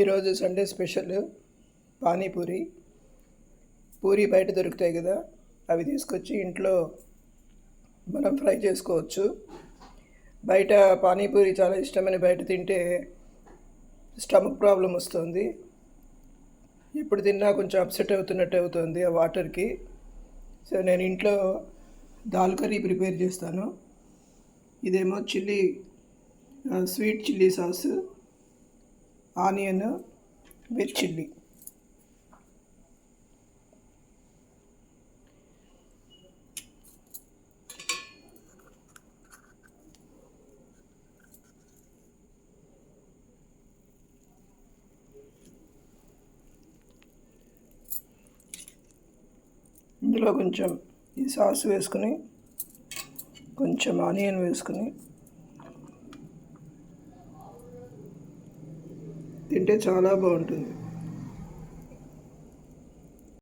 ఈరోజు Sunday special panipuri. Puri బయట దొరుకుతాయి కదా అవి తీసుకొచ్చి ఇంట్లో మనం ఫ్రై చేసుకోవచ్చు. బయట పానీపూరి చాలా ఇష్టమని బయట తింటే స్టమక్ ప్రాబ్లం వస్తుంది. ఎప్పుడు తిన్నా కొంచెం అప్సెట్ అవుతున్నట్టు అవుతుంది ఆ వాటర్కి. సో నేను ఇంట్లో దాల్ కర్రీ ప్రిపేర్ చేస్తాను. ఇదేమో chilli sweet chilli sauce. Onion with chilli. ఇందులో కొంచెం ఈ సాస్ వేసుకుని కొంచెం ఆనియన్ వేసుకుని తింటే చాలా బాగుంటుంది.